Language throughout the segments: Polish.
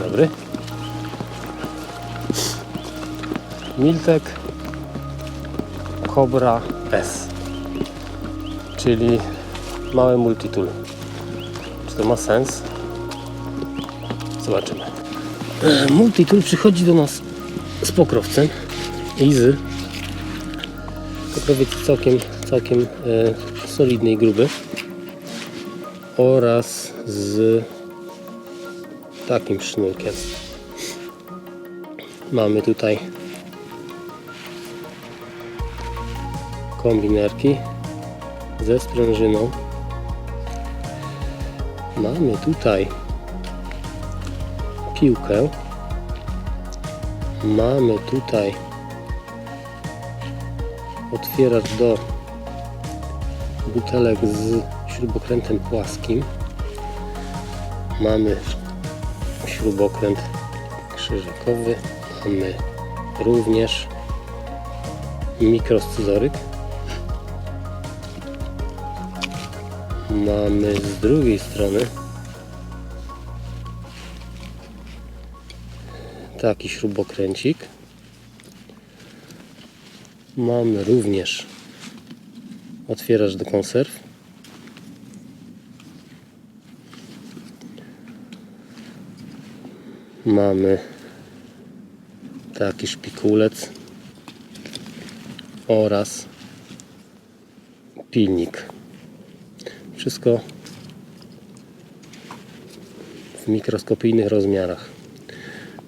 dobry. Miltek Cobra S, czyli małe multitool. Czy to ma sens? Zobaczymy. E, multitool przychodzi do nas z pokrowcem i z pokrowiec całkiem, całkiem e, solidny i gruby oraz z takim sznurkiem. Mamy tutaj kombinerki ze sprężyną. Mamy tutaj piłkę. Mamy tutaj otwieracz do butelek z śrubokrętem płaskim. Mamy śrubokręt krzyżakowy. Mamy również mikroscyzoryk. Mamy z drugiej strony taki śrubokręcik. Mamy również otwieracz do konserw. Mamy taki szpikulec oraz pilnik. Wszystko w mikroskopijnych rozmiarach.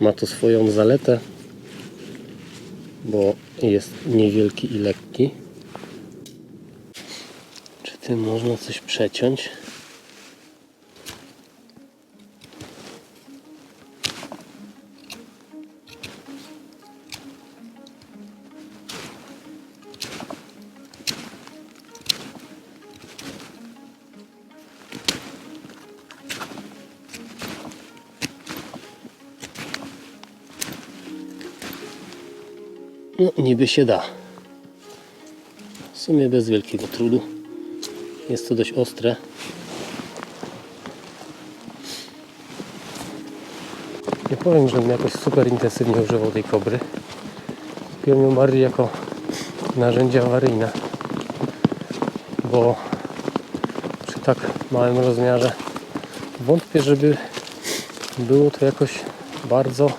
Ma to swoją zaletę, bo jest niewielki i lekki. Czy tym można coś przeciąć? No, niby się da. W sumie bez wielkiego trudu. Jest to dość ostre. Nie powiem, żebym jakoś super intensywnie używał tej kobry. Kupiłem ją bardziej jako narzędzie awaryjne. Bo przy tak małym rozmiarze wątpię, żeby było to jakoś bardzo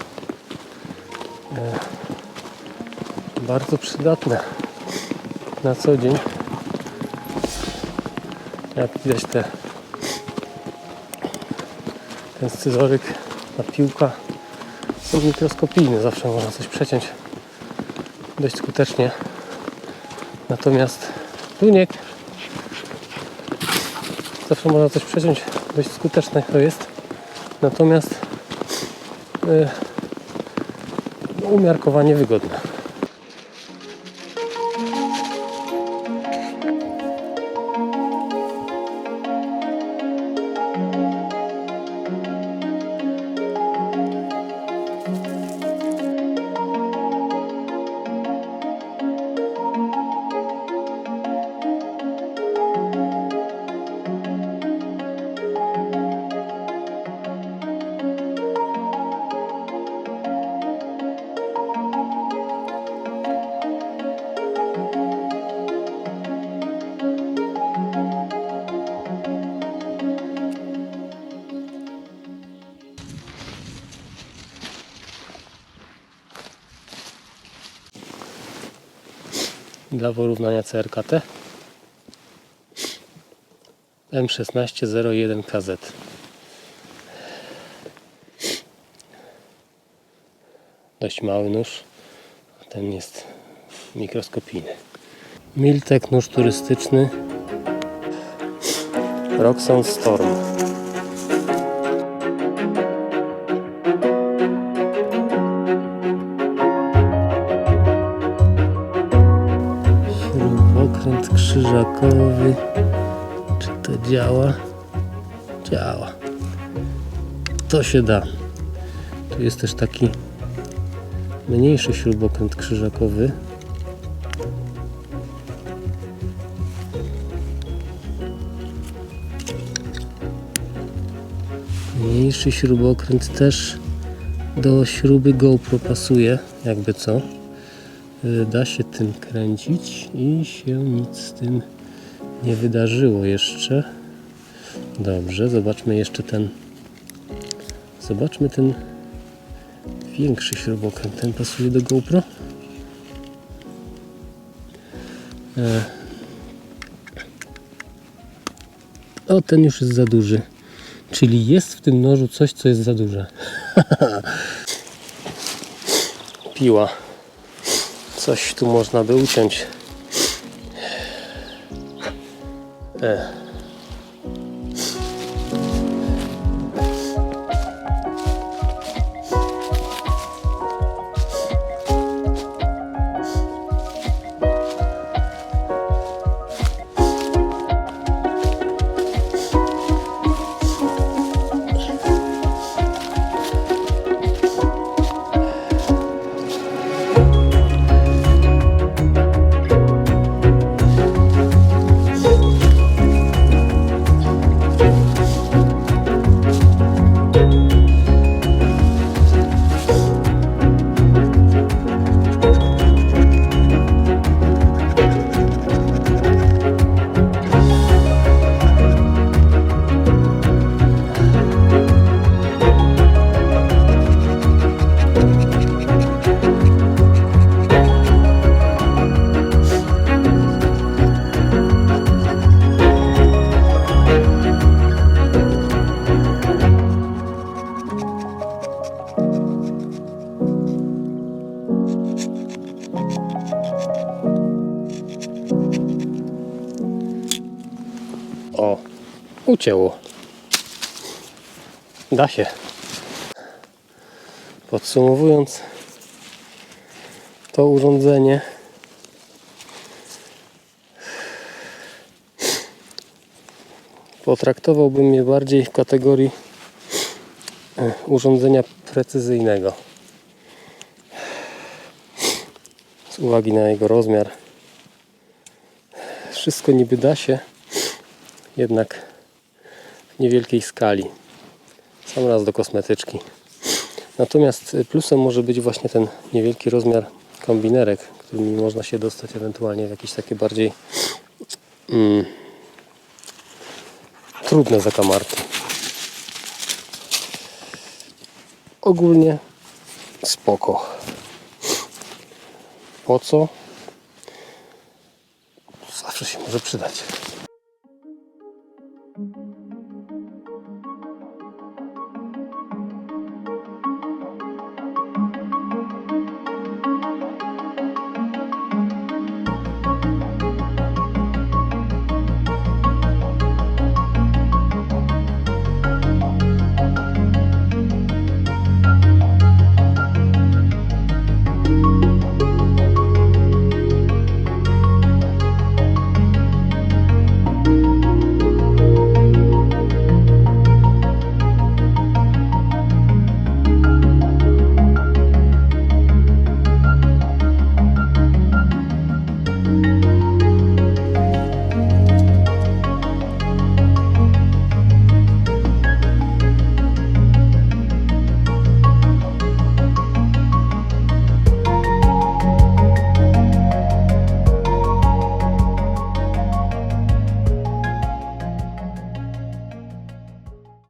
bardzo przydatne na co dzień. Jak widać te ten scyzoryk, ta piłka są mikroskopijne, zawsze można coś przeciąć dość skutecznie. Natomiast tuniek zawsze można coś przeciąć dość skuteczne to jest. Natomiast yy, no, umiarkowanie wygodne. Dla porównania CRKT M1601 KZ dość mały nóż a ten jest mikroskopijny. Miltek nóż turystyczny. Roxon Storm Czy to działa? Działa. To się da. Tu jest też taki mniejszy śrubokręt krzyżakowy. Mniejszy śrubokręt też do śruby GoPro pasuje, jakby co. y, da się tym kręcić i się nic z tym nie wydarzyło jeszcze. Dobrze, zobaczmy jeszcze ten. Zobaczmy ten większy śrubokręt. Ten pasuje do GoPro. E. O, ten już jest za duży. Czyli jest w tym nożu coś, co jest za duże. Piła. Coś tu można by uciąć. E. ucięło. Da się. Podsumowując, to urządzenie potraktowałbym je bardziej w kategorii e, urządzenia precyzyjnego. Z uwagi na jego rozmiar. Wszystko niby da się, jednak niewielkiej skali. Sam raz do kosmetyczki. Natomiast plusem może być właśnie ten niewielki rozmiar kombinerek, którymi można się dostać ewentualnie w jakieś takie bardziej mm, trudne zakamarki. Ogólnie spoko. Po co? Zawsze się może przydać.